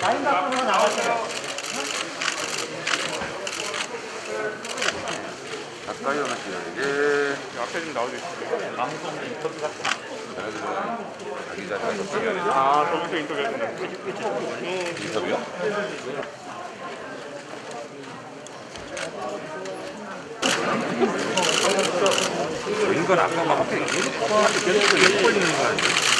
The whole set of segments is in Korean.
라인 밖으로 나가세요. 가까이 오시죠. 이제 앞에 좀 나와주시죠. 방송 인터뷰 같은 거. 자기 자리가 아, 거기서 인터뷰 하시는 인터뷰요? 인간 아까 막 계속 계속 걸리는 거 아니에요?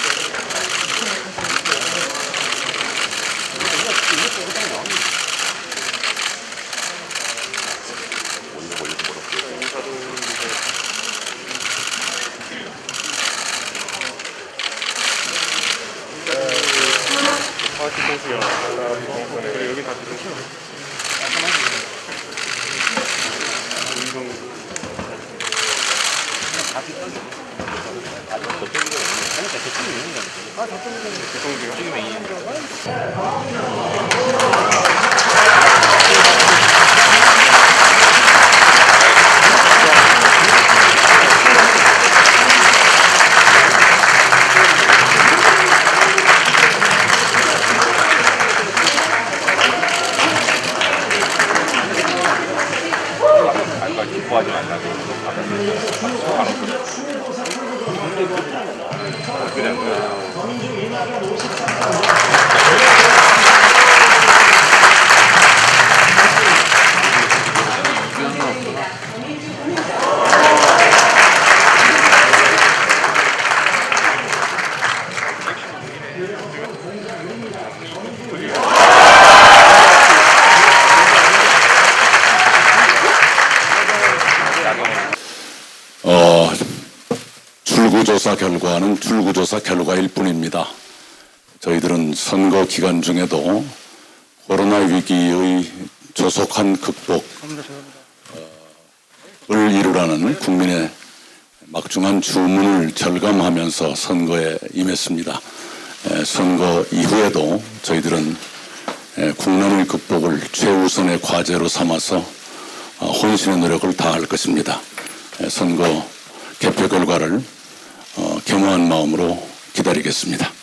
뒤통수요. 그리고 여기 다 뒤통수. 운동. 뒤통수요? 아까 기뻐하지 말라고. 그냥 거야. 출구조사 결과는 출구조사 결과일 뿐입니다. 저희들은 선거 기간 중에도 코로나 위기의 조속한 극복을 이루라는 국민의 막중한 주문을 절감하면서 선거에 임했습니다. 에, 선거 이후에도 저희들은 에, 국난의 극복을 최우선의 과제로 삼아서 어, 혼신의 노력을 다할 것입니다. 에, 선거 개표 결과를 어, 겸허한 마음으로 기다리겠습니다.